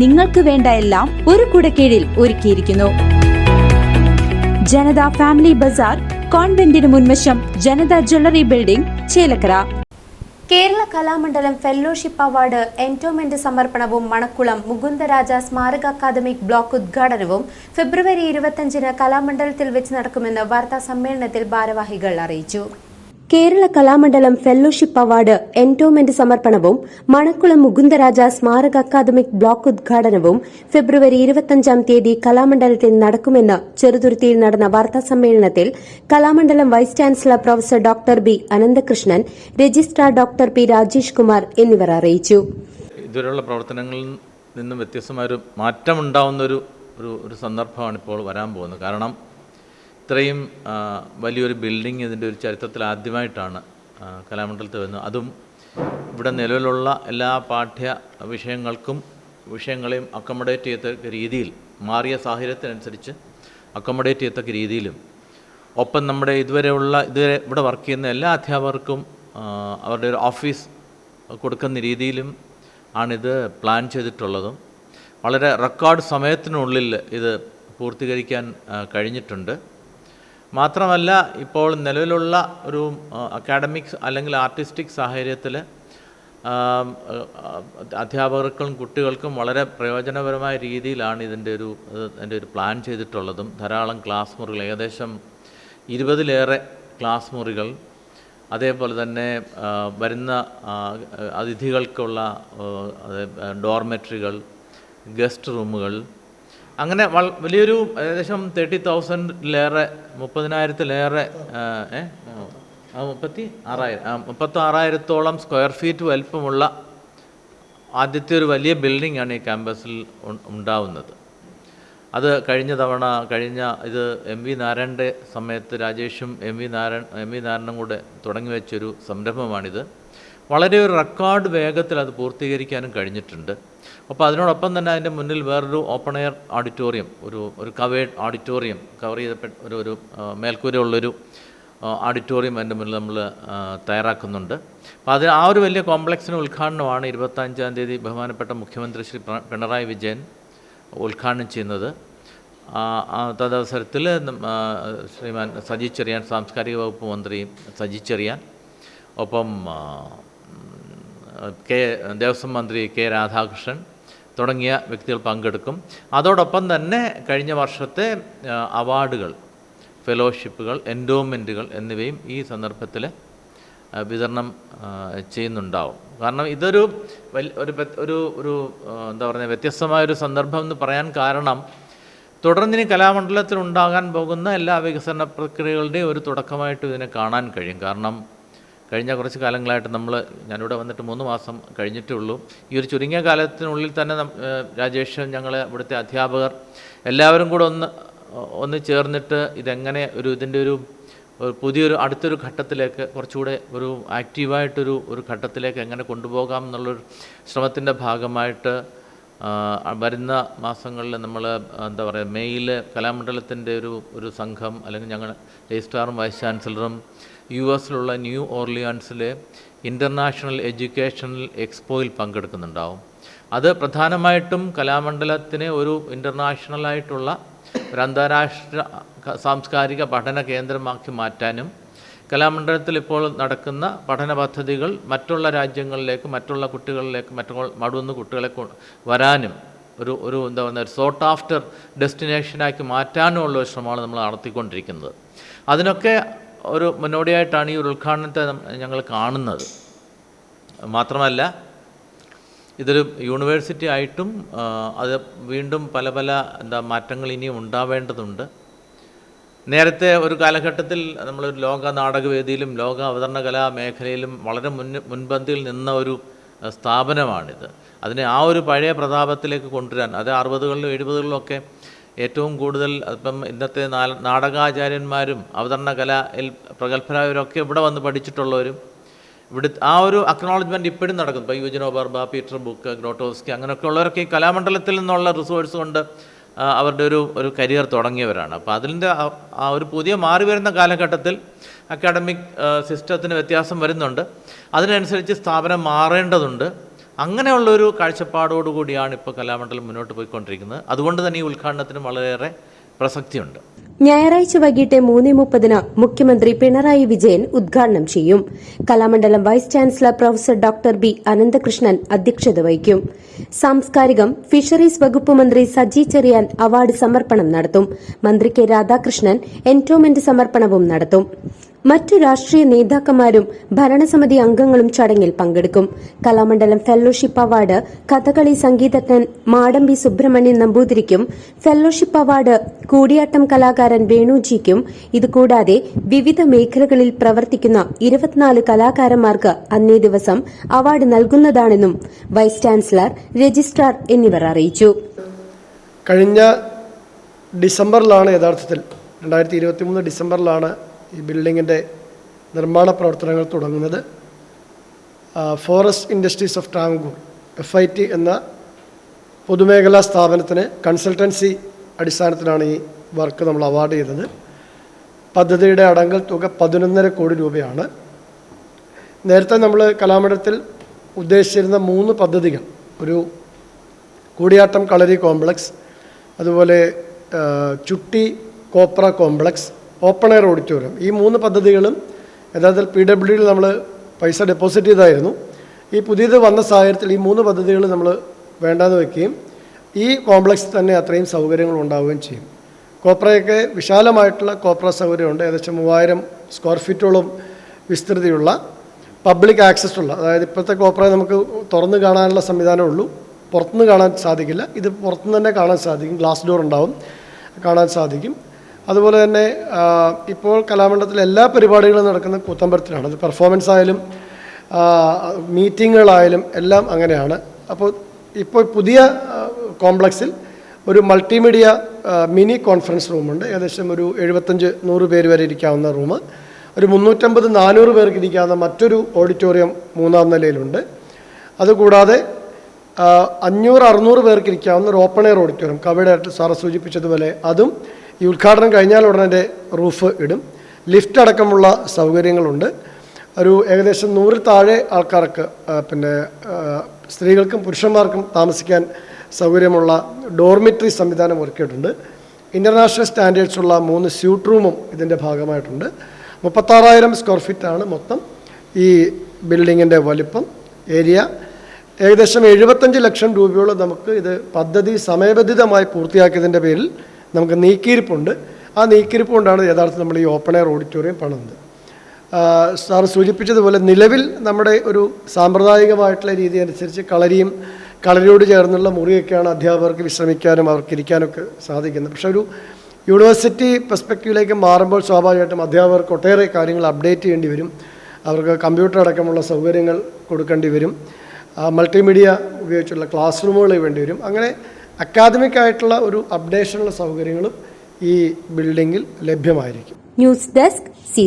നിങ്ങൾക്ക് വേണ്ട എല്ലാം ഒരു കുടക്കീഴിൽ ഒരുക്കിയിരിക്കുന്നു. ജനത ഫാമിലി ബസാർ കോൺവെന്റിന് മുൻവശം Janatha jewellery building Chelakkara. Kerala Kalamandalam fellowship award endowment സമർപ്പണവും മണക്കുളം മുകുന്ദരാജ സ്മാരക അക്കാദമിക് ബ്ലോക്ക് ഉദ്ഘാടനവും ഫെബ്രുവരി ഇരുപത്തഞ്ചിന് കലാമണ്ഡലത്തിൽ വെച്ച് നടക്കുമെന്ന് വാർത്താ സമ്മേളനത്തിൽ ഭാരവാഹികൾ അറിയിച്ചു. Kerala Kalamandalam fellowship award endowment സമർപ്പണവും മണക്കുളം മുകുന്ദരാജ സ്മാരക അക്കാദമിക് ബ്ലോക്ക് ഉദ്ഘാടനവും ഫെബ്രുവരി ഇരുപത്തിയഞ്ചാം തീയതി കലാമണ്ഡലത്തിൽ നടക്കുമെന്ന് ചെറുതുരുത്തിയിൽ നടന്ന വാർത്താ സമ്മേളനത്തിൽ Kalamandalam vice chancellor professor doctor B Ananthakrishnan registrar doctor P Rajesh Kumar എന്നിവർ അറിയിച്ചു. ഇതുവരെയുള്ള പ്രവർത്തനങ്ങളിൽ നിന്നും മാറ്റമുണ്ടാവുന്ന ഒരു ഒരു ഒരു സന്ദർഭമാണ് ഇപ്പോൾ വരാൻ പോകുന്നത്. കാരണം ഇത്രയും വലിയൊരു ബിൽഡിംഗ് ഇതിന്റെ ഒരു ചരിത്രത്തിൽ ആദ്യമായിട്ടാണ് കലാമണ്ഡലത്തിൽ വരുന്നത്. അതും ഇവിടെ നിലവിലുള്ള എല്ലാ പാഠ്യ വിഷയങ്ങൾക്കും വിഷയങ്ങളെയും അക്കോമഡേറ്റ് ചെയ്യത്തക്ക രീതിയിൽ മാറിയ സാഹചര്യത്തിനനുസരിച്ച് അക്കോമഡേറ്റ് ചെയ്യത്തക്ക രീതിയിലും ഒപ്പം നമ്മുടെ ഇതുവരെയുള്ള ഇതുവരെ ഇവിടെ വർക്ക് ചെയ്യുന്ന എല്ലാ അധ്യാപകർക്കും അവരുടെ ഒരു ഓഫീസ് കൊടുക്കുന്ന രീതിയിലും ആണിത് പ്ലാൻ ചെയ്തിട്ടുള്ളതും. വളരെ റെക്കോർഡ് സമയത്തിനുള്ളിൽ ഇത് പൂർത്തീകരിക്കാൻ കഴിഞ്ഞിട്ടുണ്ട്. മാത്രമല്ല ഇപ്പോൾ നിലവിലുള്ള ഒരു അക്കാഡമിക് അല്ലെങ്കിൽ ആർട്ടിസ്റ്റിക് സാഹചര്യത്തിൽ അധ്യാപകർക്കും കുട്ടികൾക്കും വളരെ പ്രയോജനപരമായ രീതിയിലാണ് ഇതിന്റെ ഒരു ഇതിന്റെ ഒരു പ്ലാൻ ചെയ്തിട്ടുള്ളതും. ധാരാളം ക്ലാസ് മുറികൾ ഏകദേശം ഇരുപതിലേറെ ക്ലാസ് മുറികൾ. അതേപോലെ തന്നെ വരുന്ന അതിഥികൾക്കുള്ള ഡോർമെട്രികൾ ഗസ്റ്റ് റൂമുകൾ അങ്ങനെ വലിയൊരു ഏകദേശം തേർട്ടി തൗസൻഡിലേറെ മുപ്പതിനായിരത്തിലേറെ മുപ്പത്തി ആറായിരം മുപ്പത്തി ആറായിരത്തോളം സ്ക്വയർ ഫീറ്റ് വലിപ്പമുള്ള ആദ്യത്തെ ഒരു വലിയ ബിൽഡിംഗ് ആണ് ഈ ക്യാമ്പസിൽ ഉണ്ടാവുന്നത്. അത് കഴിഞ്ഞ തവണ കഴിഞ്ഞ ഇത് എം വി നാരായണന്റെ സമയത്ത് രാജേഷും M V Narayan M V നാരായണനും കൂടെ തുടങ്ങി വെച്ചൊരു സംരംഭമാണിത്. വളരെ ഒരു റെക്കോർഡ് വേഗത്തിൽ അത് പൂർത്തീകരിക്കാനും കഴിഞ്ഞിട്ടുണ്ട്. അപ്പോൾ അതിനോടൊപ്പം തന്നെ അതിന്റെ മുന്നിൽ വേറൊരു ഓപ്പൺ എയർ ഓഡിറ്റോറിയം ഒരു ഒരു കവേഡ് ഓഡിറ്റോറിയം കവർ ചെയ്തപ്പെട്ട ഒരു ഒരു മേൽക്കൂരയുള്ളൊരു ഓഡിറ്റോറിയം അതിന്റെ മുന്നിൽ നമ്മൾ തയ്യാറാക്കുന്നുണ്ട്. അപ്പോൾ അത് ആ ഒരു വലിയ കോംപ്ലക്സിന് ഉദ്ഘാടനമാണ് ഇരുപത്തഞ്ചാം തീയതി ബഹുമാനപ്പെട്ട മുഖ്യമന്ത്രി ശ്രീ പിണറായി വിജയൻ ഉദ്ഘാടനം ചെയ്യുന്നത്. തദവസരത്തിൽ ശ്രീമാൻ സജി ചെറിയാൻ സാംസ്കാരിക വകുപ്പ് മന്ത്രി സജി ചെറിയാൻ ഒപ്പം കെ ദേവസ്വം മന്ത്രി കെ രാധാകൃഷ്ണൻ തുടങ്ങിയ വ്യക്തികൾ പങ്കെടുക്കും. അതോടൊപ്പം തന്നെ കഴിഞ്ഞ വർഷത്തെ അവാർഡുകൾ ഫെലോഷിപ്പുകൾ എൻഡോമെന്റുകൾ എന്നിവയും ഈ സന്ദർഭത്തിൽ വിതരണം ചെയ്യുന്നുണ്ടാവും. കാരണം ഇതൊരു ഒരു ഒരു ഒരു എന്താ പറയുക വ്യത്യസ്തമായൊരു സന്ദർഭം എന്ന് പറയാൻ കാരണം തുടർന്നിനി കലാമണ്ഡലത്തിൽ ഉണ്ടാകാൻ പോകുന്ന എല്ലാ വികസന പ്രക്രിയകളുടെയും ഒരു തുടക്കമായിട്ട് ഇതിനെ കാണാൻ കഴിയും. കാരണം കഴിഞ്ഞ കുറച്ച് കാലങ്ങളായിട്ട് നമ്മൾ ഞാനിവിടെ വന്നിട്ട് മൂന്ന് മാസം കഴിഞ്ഞിട്ടേ ഉള്ളൂ ഈ ഒരു ചുരുങ്ങിയ കാലത്തിനുള്ളിൽ തന്നെ രാജേഷ് ഞങ്ങൾ ഇവിടുത്തെ അധ്യാപകർ എല്ലാവരും കൂടെ ഒന്ന് ഒന്ന് ചേർന്നിട്ട് ഇതെങ്ങനെ ഒരു ഇതിന്റെ ഒരു പുതിയൊരു അടുത്തൊരു ഘട്ടത്തിലേക്ക് കുറച്ചുകൂടെ ഒരു ആക്റ്റീവായിട്ടൊരു ഒരു ഘട്ടത്തിലേക്ക് എങ്ങനെ കൊണ്ടുപോകാം എന്നുള്ളൊരു ശ്രമത്തിന്റെ ഭാഗമായിട്ട് വരുന്ന മാസങ്ങളിൽ നമ്മൾ എന്താ പറയുക മെയ്യിൽ കലാമണ്ഡലത്തിന്റെ ഒരു ഒരു സംഘം അല്ലെങ്കിൽ ഞങ്ങൾ രജിസ്ട്രാറും വൈസ് ചാൻസലറും യു എസിലുള്ള ന്യൂ ഓർലിയാൻസിലെ ഇന്റർനാഷണൽ എഡ്യൂക്കേഷണൽ എക്സ്പോയിൽ പങ്കെടുക്കുന്നുണ്ടാവും. അത് പ്രധാനമായിട്ടും കലാമണ്ഡലത്തിനെ ഒരു ഇന്റർനാഷണലായിട്ടുള്ള ഒരു അന്താരാഷ്ട്ര സാംസ്കാരിക പഠന കേന്ദ്രമാക്കി മാറ്റാനും കലാമണ്ഡലത്തിൽ ഇപ്പോൾ നടക്കുന്ന പഠന പദ്ധതികൾ മറ്റുള്ള രാജ്യങ്ങളിലേക്ക് മറ്റുള്ള കുട്ടികളിലേക്ക് മറ്റുള്ള മടുന്ന കുട്ടികളെ വരാനും ഒരു ഒരു എന്താ പറയുക ഒരു സോട്ട് ആഫ്റ്റർ ഡെസ്റ്റിനേഷനാക്കി മാറ്റാനുമുള്ള ഒരു ശ്രമമാണ് നമ്മൾ നടത്തിക്കൊണ്ടിരിക്കുന്നത്. അതിനൊക്കെ ഒരു മുന്നോടിയായിട്ടാണ് ഈ ഒരു ഉദ്ഘാടനത്തെ ഞങ്ങൾ കാണുന്നത്. മാത്രമല്ല ഇതൊരു യൂണിവേഴ്സിറ്റി ആയിട്ടും അത് വീണ്ടും പല പല എന്താ മാറ്റങ്ങൾ ഇനിയും ഉണ്ടാവേണ്ടതുണ്ട്. നേരത്തെ ഒരു കാലഘട്ടത്തിൽ നമ്മളൊരു ലോക നാടകവേദിയിലും ലോക അവതരണ കലാ മേഖലയിലും വളരെ മുൻ മുൻപന്തിയിൽ നിന്ന ഒരു സ്ഥാപനമാണിത്. അതിനെ ആ ഒരു പഴയ പ്രതാപത്തിലേക്ക് കൊണ്ടുവരാൻ അത് അറുപതുകളിലും എഴുപതുകളിലും ഒക്കെ ഏറ്റവും കൂടുതൽ ഇപ്പം ഇന്നത്തെ നാടകാചാര്യന്മാരും അവതരണ കലയിൽ പ്രഗത്ഭരായവരൊക്കെ ഇവിടെ വന്ന് പഠിച്ചിട്ടുള്ളവരും ഇവിടെ ആ ഒരു അക്നോളജ്മെന്റ് ഇപ്പോഴും നടക്കും ഇപ്പോൾ യുജനോ ബർബ പീറ്റർ ബുക്ക് ഗ്രോട്ടോസ്കി അങ്ങനെയൊക്കെ ഉള്ളവരൊക്കെ ഈ കലാമണ്ഡലത്തിൽ നിന്നുള്ള റിസോഴ്സ് കൊണ്ട് അവരുടെ ഒരു ഒരു കരിയർ തുടങ്ങിയവരാണ്. അപ്പോൾ അതിന്റെ ആ ഒരു പുതിയ മാറി വരുന്ന കാലഘട്ടത്തിൽ അക്കാഡമിക് സിസ്റ്റത്തിന് വ്യത്യാസം വരുന്നുണ്ട്. അതിനനുസരിച്ച് സ്ഥാപനം മാറേണ്ടതുണ്ട്. അങ്ങനെയുള്ളൊരു കാഴ്ചപ്പാടോടുകൂടിയാണ് ഇപ്പോൾ കലാമണ്ഡലം മുന്നോട്ട് പോയിക്കൊണ്ടിരിക്കുന്നത്. അതുകൊണ്ട് തന്നെ ഈ ഉദ്ഘാടനത്തിന് വളരെയേറെ പ്രസക്തിയുണ്ട്. ഞായറാഴ്ച വൈകിട്ട് മൂന്ന് മുപ്പതിന് മുഖ്യമന്ത്രി പിണറായി വിജയൻ ഉദ്ഘാടനം ചെയ്യും. Kalamandalam vice chancellor professor doctor B Ananthakrishnan അധ്യക്ഷത വഹിക്കും. സാംസ്കാരികം ഫിഷറീസ് വകുപ്പ് മന്ത്രി സജി ചെറിയാൻ അവാർഡ് സമർപ്പണം നടത്തും. മന്ത്രി കെ രാധാകൃഷ്ണൻ എന്റോമെന്റ് സമർപ്പണവും നടത്തും. മറ്റു രാഷ്ട്രീയ നേതാക്കന്മാരും ഭരണസമിതി അംഗങ്ങളും ചടങ്ങിൽ പങ്കെടുക്കും. കലാമണ്ഡലം ഫെല്ലോഷിപ്പ് അവാർഡ് കഥകളി സംഗീതജ്ഞൻ മാടമ്പി സുബ്രഹ്മണ്യൻ നമ്പൂതിരിക്കും. ഫെല്ലോഷിപ്പ് അവാർഡ് കൂടിയാട്ടം കലാകാരൻ വേണുജിക്കും ഇതുകൂടാതെ വിവിധ മേഖലകളിൽ പ്രവർത്തിക്കുന്ന ഇരുപത്തിനാല് കലാകാരന്മാർക്ക് അന്നേ ദിവസം അവാർഡ് നൽകുന്നതാണെന്നും വൈസ് ചാൻസലർ രജിസ്ട്രാർ എന്നിവർ അറിയിച്ചു. കഴിഞ്ഞ ഡിസംബറിലാണ് യഥാർത്ഥത്തിൽ രണ്ടായിരത്തി ഇരുപത്തി മൂന്ന് ഡിസംബറിലാണ് ഈ ബിൽഡിങ്ങിന്റെ നിർമ്മാണ പ്രവർത്തനങ്ങൾ തുടങ്ങുന്നത് forest industries of Travancore F I T എന്ന പൊതുമേഖലാ സ്ഥാപനത്തിന് കൺസൾട്ടൻസി അടിസ്ഥാനത്തിലാണ് ഈ വർക്ക് നമ്മൾ അവാർഡ് ചെയ്തത്. പദ്ധതിയുടെ അടങ്കൽ തുക പതിനൊന്നര കോടി രൂപയാണ്. നേരത്തെ നമ്മൾ കലാമണ്ഡലത്തിൽ ഉദ്ദേശിച്ചിരുന്ന മൂന്ന് പദ്ധതികൾ ഒരു കൂടിയാട്ടം കളരി കോംപ്ലക്സ് അതുപോലെ ചുട്ടി കോപ്ര കോംപ്ലക്സ് ഓപ്പൺ എയർ ഓഡിറ്റോറിയം. ഈ മൂന്ന് പദ്ധതികളും യഥാർത്ഥത്തിൽ പി ഡബ്ല്യു നമ്മൾ പൈസ ഡെപ്പോസിറ്റ് ചെയ്തായിരുന്നു. ഈ പുതിയത് വന്ന സാഹചര്യത്തിൽ ഈ മൂന്ന് പദ്ധതികൾ നമ്മൾ വേണ്ടാന്ന് വെക്കുകയും ഈ കോംപ്ലക്സ് തന്നെ അത്രയും സൗകര്യങ്ങൾ ഉണ്ടാവുകയും ചെയ്യും. കോപ്രയൊക്കെ വിശാലമായിട്ടുള്ള കോപ്ര സൗകര്യമുണ്ട്. ഏകദേശം മൂവായിരം സ്ക്വയർ ഫീറ്റോളം വിസ്തൃതിയുള്ള പബ്ലിക് ആക്സസ് ഉള്ള അതായത് ഇപ്പോഴത്തെ കോപ്ര നമുക്ക് തുറന്ന് കാണാനുള്ള സംവിധാനമേ ഉള്ളൂ. പുറത്തുനിന്ന് കാണാൻ സാധിക്കില്ല. ഇത് പുറത്തുനിന്ന് തന്നെ കാണാൻ സാധിക്കും. ഗ്ലാസ് ഡോർ ഉണ്ടാവും. കാണാൻ സാധിക്കും. അതുപോലെ തന്നെ ഇപ്പോൾ കലാമണ്ഡലത്തിലെ എല്ലാ പരിപാടികളും നടക്കുന്നത് കൂത്തമ്പലത്തിലാണ്. അത് പെർഫോമൻസ് ആയാലും മീറ്റിങ്ങുകളായാലും എല്ലാം അങ്ങനെയാണ്. അപ്പോൾ ഇപ്പോൾ പുതിയ കോംപ്ലക്സിൽ ഒരു മൾട്ടിമീഡിയ മിനി കോൺഫറൻസ് റൂമുണ്ട്. ഏകദേശം ഒരു എഴുപത്തഞ്ച് നൂറ് പേര് വരെ ഇരിക്കാവുന്ന റൂം ഒരു മുന്നൂറ്റമ്പത് നാനൂറ് പേർക്ക് ഇരിക്കാവുന്ന മറ്റൊരു ഓഡിറ്റോറിയം മൂന്നാം നിലയിലുണ്ട്. അതുകൂടാതെ അഞ്ഞൂറ് അറുന്നൂറ് പേർക്ക് ഇരിക്കാവുന്ന ഒരു ഓപ്പൺ എയർ ഓഡിറ്റോറിയം കവിടായിട്ട് സാറ് സൂചിപ്പിച്ചതുപോലെ. അതും ഈ ഉദ്ഘാടനം കഴിഞ്ഞാൽ ഉടനെ റൂഫ് ഇടും. ലിഫ്റ്റ് അടക്കമുള്ള സൗകര്യങ്ങളുണ്ട്. ഒരു ഏകദേശം നൂറിൽ താഴെ ആൾക്കാർക്ക് പിന്നെ സ്ത്രീകൾക്കും പുരുഷന്മാർക്കും താമസിക്കാൻ സൗകര്യമുള്ള ഡോർമിറ്ററി സംവിധാനം ഒരുക്കിയിട്ടുണ്ട്. ഇന്റർനാഷണൽ സ്റ്റാൻഡേർഡ്സുള്ള മൂന്ന് സ്യൂട്ട് റൂമും ഇതിന്റെ ഭാഗമായിട്ടുണ്ട്. മുപ്പത്താറായിരം സ്ക്വയർ ഫീറ്റാണ് മൊത്തം. ഈ ബിൽഡിങ്ങിന്റെ വലിപ്പം ഏരിയ. ഏകദേശം എഴുപത്തഞ്ച് ലക്ഷം രൂപയോളം നമുക്ക് ഇത് പദ്ധതി സമയബന്ധിതമായി പൂർത്തിയാക്കിയതിന്റെ പേരിൽ നമുക്ക് നീക്കിയിരിപ്പുണ്ട്. ആ നീക്കിയിരിപ്പ് കൊണ്ടാണ് യഥാർത്ഥത്തിൽ നമ്മൾ ഈ ഓപ്പൺ എയർ ഓഡിറ്റോറിയം പണിത് സാർ സൂചിപ്പിച്ചതുപോലെ നിലവിൽ നമ്മുടെ ഒരു സാമ്പ്രദായികമായിട്ടുള്ള രീതി അനുസരിച്ച് കളരിയും കളരിയോട് ചേർന്നുള്ള മുറിയൊക്കെയാണ് അധ്യാപകർക്ക് വിശ്രമിക്കാനും അവർക്ക് ഇരിക്കാനൊക്കെ സാധിക്കുന്നത്. പക്ഷേ ഒരു യൂണിവേഴ്സിറ്റി പെർസ്പെക്റ്റീവിലേക്ക് മാറുമ്പോൾ സ്വാഭാവികമായിട്ടും അധ്യാപകർക്ക് ഒട്ടേറെ കാര്യങ്ങൾ അപ്ഡേറ്റ് ചെയ്യേണ്ടി വരും. അവർക്ക് കമ്പ്യൂട്ടർ അടക്കമുള്ള സൗകര്യങ്ങൾ കൊടുക്കേണ്ടി വരും. മൾട്ടിമീഡിയ ഉപയോഗിച്ചുള്ള ക്ലാസ് റൂമുകൾ വേണ്ടി വരും. അങ്ങനെ അക്കാദമിക് ആയിട്ടുള്ള ഒരു അപ്ഡേഷനുള്ള സൗകര്യങ്ങളും ഈ ബിൽഡിങ്ങിൽ ലഭ്യമായിരിക്കും. News desk C